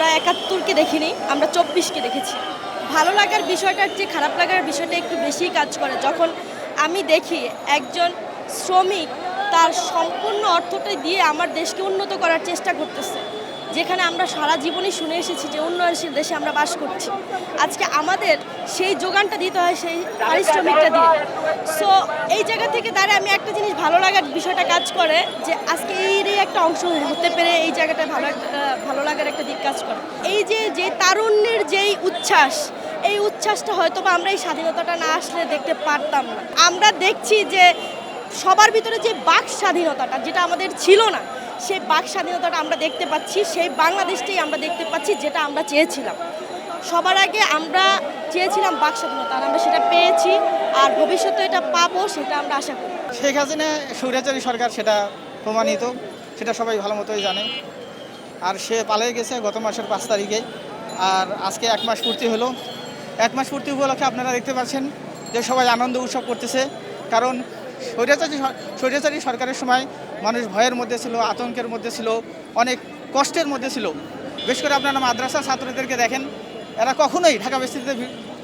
আমরা একাত্তরকে দেখিনি, আমরা চব্বিশকে দেখেছি। ভালো লাগার বিষয়টার চেয়ে খারাপ লাগার বিষয়টা একটু বেশি কাজ করে। যখন আমি দেখি একজন শ্রমিক তার সম্পূর্ণ অর্থটা দিয়ে আমার দেশকে উন্নত করার চেষ্টা করতেছে। যেখানে আমরা সারা জীবনই শুনে এসেছি যে উন্নয়নশীল দেশে আমরা বাস করছি। আজকে আমাদের সেই যোগানটা দিতে হয় সেই পারিশ্রমিকটা দিয়ে। সো এই জায়গা থেকে দাঁড়িয়ে আমি একটা জিনিস ভালো লাগার বিষয়টা কাজ করে যে আজকে এরই একটা অংশ হতে পেরে এই জায়গাটা ভালো ভালো লাগার একটা দিক কাজ করে। এই যে যে তারুণ্যের যেই উচ্ছ্বাস, এই উচ্ছ্বাসটা হয়তো বা আমরা এই স্বাধীনতাটা না আসলে দেখতে পারতাম না। আমরা দেখছি যে সবার ভিতরে যে বাক স্বাধীনতাটা, যেটা আমাদের ছিল না সেই বাক স্বাধীনতাটা আমরা দেখতে পাচ্ছি, সেই বাংলাদেশটাই আমরা দেখতে পাচ্ছি যেটা আমরা চেয়েছিলাম। সবার আগে আমরা চেয়েছিলাম বাক স্বাধীনতা আর আমরা সেটা পেয়েছি আর ভবিষ্যতে এটা পাবো সেটা আমরা আশা করি। শেখ হাসিনা, স্বৈরাচারী সরকার, সেটা প্রমাণিত, সেটা সবাই ভালো মতোই জানে। আর সে পালিয়ে গেছে গত মাসের পাঁচ তারিখে। আর আজকে এক মাস পূর্তি হলো। এক মাস পূর্তি উপলক্ষে আপনারা দেখতে পাচ্ছেন যে সবাই আনন্দ উৎসব করতেছে। কারণ স্বৈরাচারী স্বৈরাচারী সরকারের সময় মানুষ ভয়ের মধ্যে ছিল, আতঙ্কের মধ্যে ছিল, অনেক কষ্টের মধ্যে ছিল। বিশেষ করে আপনারা মাদ্রাসা ছাত্রদেরকে দেখেন, এরা কখনোই ঢাকা বেস্তিতে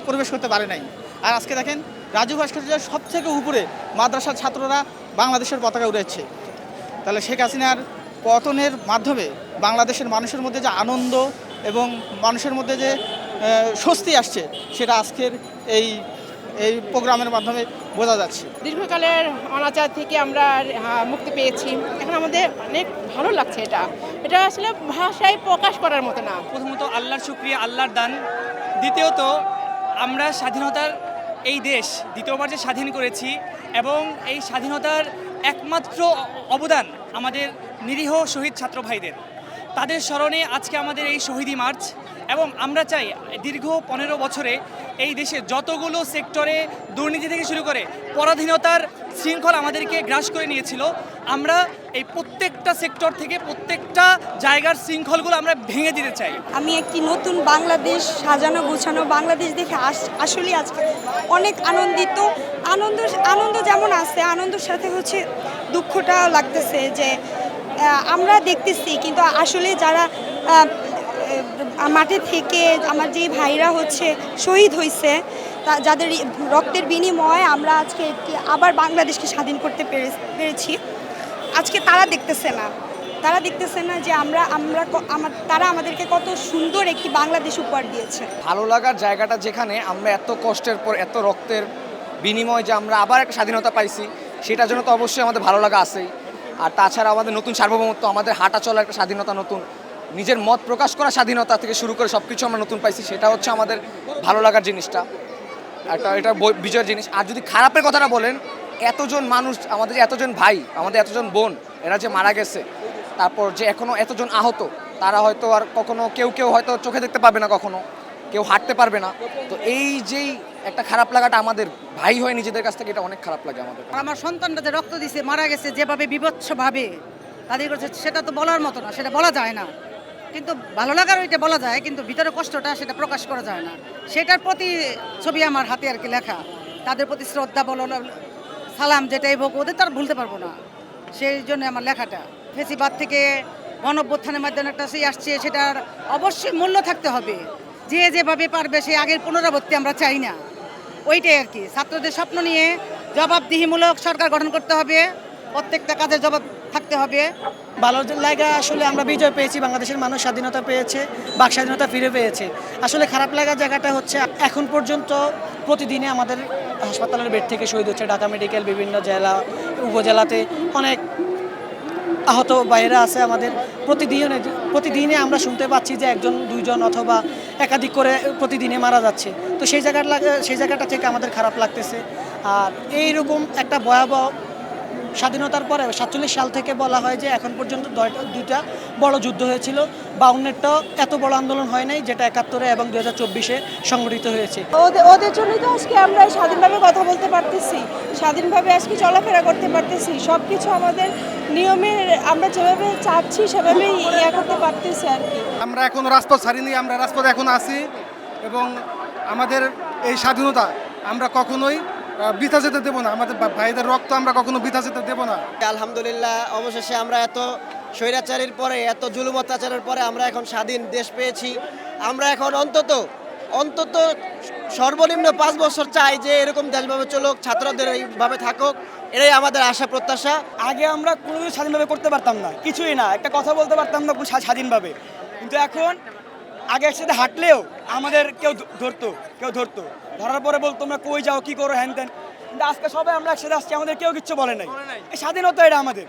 প্রবেশ করতে পারে নাই। আর আজকে দেখেন, রাজু ভাস্কর্যের সব থেকে উপরে মাদ্রাসার ছাত্ররা বাংলাদেশের পতাকা উড়েছে তাহলে শেখ হাসিনার পতনের মাধ্যমে বাংলাদেশের মানুষের মধ্যে যে আনন্দ এবং মানুষের মধ্যে যে স্বস্তি আসছে, সেটা আজকের এই এই প্রোগ্রামের মাধ্যমে বোঝা যাচ্ছে। দীর্ঘকালের অনাচার থেকে আমরা মুক্তি পেয়েছি। এখন আমাদের অনেক ভালো লাগছে এটা। এটা আসলে ভাষায় প্রকাশ করার মতো না। প্রথমত আল্লাহর শুক্রিয়া আল্লাহর দান। দ্বিতীয়ত আমরা স্বাধীনতার এই দেশ দ্বিতীয়বার যে স্বাধীন করেছি এবং এই স্বাধীনতার একমাত্র অবদান আমাদের নিরীহ শহীদ ছাত্র ভাইদের। তাদের স্মরণে আজকে আমাদের এই শহীদি মার্চ এবং আমরা চাই দীর্ঘ পনেরো বছরে এই দেশে যতগুলো সেক্টরে দুর্নীতি থেকে শুরু করে পরাধীনতার শৃঙ্খল আমাদেরকে গ্রাস করে নিয়েছিল, আমরা এই প্রত্যেকটা সেক্টর থেকে প্রত্যেকটা জায়গার শৃঙ্খলগুলো আমরা ভেঙে দিতে চাই। আমি একটি নতুন বাংলাদেশ সাজানো, গোছানো বাংলাদেশ দেখে আস- আসলে আজকে অনেক আনন্দিত। আনন্দ আনন্দ যেমন আছে, আনন্দের সাথে হচ্ছে দুঃখটা লাগতেছে যে আমরা দেখতেছি, কিন্তু আসলে যারা মাঠে থেকে আমার যে ভাইরা হচ্ছে শহীদ হয়েছে যাদের রক্তের বিনিময়ে আমরা আজকে আবার বাংলাদেশকে স্বাধীন করতে পেরে- পেরেছি। আজকে তারা দেখতেছে না। তারা দেখতেছে না যে আমরা আমরা আমার তারা আমাদেরকে কত সুন্দর একটি বাংলাদেশ উপহার দিয়েছে। ভালো লাগার জায়গাটা যেখানে আমরা এত কষ্টের পর এত রক্তের বিনিময় যে আমরা আবার একটা স্বাধীনতা পাইছি, সেটার জন্য তো অবশ্যই আমাদের ভালো লাগা আছেই। আর তাছাড়া আমাদের নতুন সার্বভৌমত্ব, আমাদের হাঁটা চলার একটা স্বাধীনতা নতুন নিজের মত প্রকাশ করা স্বাধীনতা থেকে শুরু করে সব কিছু আমরা নতুন পাইছি, সেটা হচ্ছে আমাদের ভালো লাগার জিনিসটা। একটা, এটা বিজয়ের জিনিস। আর যদি খারাপের কথাটা বলেন, এতজন মানুষ, আমাদের এতজন ভাই, আমাদের এতজন বোন, এরা যে মারা গেছে, তারপর যে এখনও এতজন আহত, তারা হয়তো আর কখনো, কেউ কেউ হয়তো চোখে দেখতে পাবে না কখনো, কেউ হাঁটতে পারবে না। তো এই যেই একটা খারাপ লাগাটা আমাদের ভাই হয়ে নিজেদের কাছ থেকে, এটা অনেক খারাপ লাগে আমাদের আমার সন্তানরা যে রক্ত দিছে, মারা গেছে, যেভাবে বিভৎসভাবে, তাদের সেটা তো বলার মতো না, সেটা বলা যায় না। কিন্তু ভালো লাগার ওইটা বলা যায়, কিন্তু ভিতরে কষ্টটা সেটা প্রকাশ করা যায় না। সেটার প্রতি ছবি আমার হাতে আর কি লেখা। তাদের প্রতি শ্রদ্ধা বলো, সালাম যেটাই হোক, ওদের তো আর ভুলতে পারব না। সেই জন্য আমার লেখাটা। ফেসিবাদ থেকে গণঅভ্যুত্থানের মাধ্যমে একটা সেই আসছে, সেটার অবশ্যই মূল্য থাকতে হবে। যে যেভাবে পারবে, সেই আগের পুনরাবৃত্তি আমরা চাই না। ওইটাই আর কি। ছাত্রদের স্বপ্ন নিয়ে জবাবদিহিমূলক সরকার গঠন করতে হবে। প্রত্যেকটা কাজের জবাব থাকতে হবে। ভালো লাগা আসলে আমরা বিজয় পেয়েছি, বাংলাদেশের মানুষ স্বাধীনতা পেয়েছে, বাক স্বাধীনতা ফিরে পেয়েছে। আসলে খারাপ লাগা জায়গাটা হচ্ছে, এখন পর্যন্ত প্রতিদিনে আমাদের হাসপাতালের বেড থেকে শহীদ হচ্ছে ঢাকা মেডিকেল, বিভিন্ন জেলা, উপজেলাতে অনেক আহত বাইরে আছে আমাদের। প্রতিদিনে প্রতিদিনে আমরা শুনতে পাচ্ছি যে একজন, দুইজন অথবা একাধিক করে প্রতিদিনে মারা যাচ্ছে। তো সেই জায়গাটা সেই জায়গাটা থেকে আমাদের খারাপ লাগতেছে। আর এইরকম একটা ভয়াবহ স্বাধীনতার পরে সাতচল্লিশ সাল থেকে বলা হয় যে এখন পর্যন্ত দয়টা দুইটা বড় যুদ্ধ হয়েছিল। বাউন্নেরটাও এত বড় আন্দোলন হয় নাই যেটা একাত্তরে এবং দু হাজার চব্বিশে সংগঠিত হয়েছে। ওদের ওদের জন্যই তো আজকে আমরা স্বাধীনভাবে কথা বলতে পারতেছি। স্বাধীনভাবে আজকে চলাফেরা করতে পারতেছি। সব কিছু আমাদের নিয়মের আমরা যেভাবে চাচ্ছি সেভাবেই ইয়া করতে পারতেছি আর কি। আমরা এখনও রাজপথ ছাড়িনি আমরা রাজপথে এখন আছি এবং আমাদের এই স্বাধীনতা আমরা কখনোই বৃথা যেতে দেবো না। আমাদের ভাইদের রক্ত আমরা কখনো বৃথা যেতে দেবো না। আলহামদুলিল্লাহ অবশেষে আমরা এত স্বৈরাচারীর পরে এত জুলুম অত্যাচারের পরে আমরা এখন স্বাধীন দেশ পেয়েছি। আমরা এখন অন্তত অন্তত সর্বনিম্ন পাঁচ বছর চাই যে এরকম দেশভাবে চলুক ছাত্রদের এইভাবে থাকুক। এটাই আমাদের আশা প্রত্যাশা। আগে আমরা কোনো কিছু স্বাধীনভাবে করতে পারতাম না কিছুই না। একটা কথা বলতে পারতাম না স্বাধীনভাবে। কিন্তু এখন আগে একসাথে হাঁটলেও আমাদের কেউ ধরতো কেউ ধরতো। ধরার পরে বলতো তোমরা কই যাও কি করো হ্যান ত্যান। কিন্তু আজকে সবাই আমরা একসাথে আসছি আমাদের কেউ কিচ্ছু বলে নাই। এই স্বাধীনতা এটা আমাদের।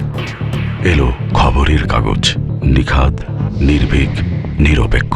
এলো খবরের কাগজ নিখাত নির্ভীক নিরপেক্ষ।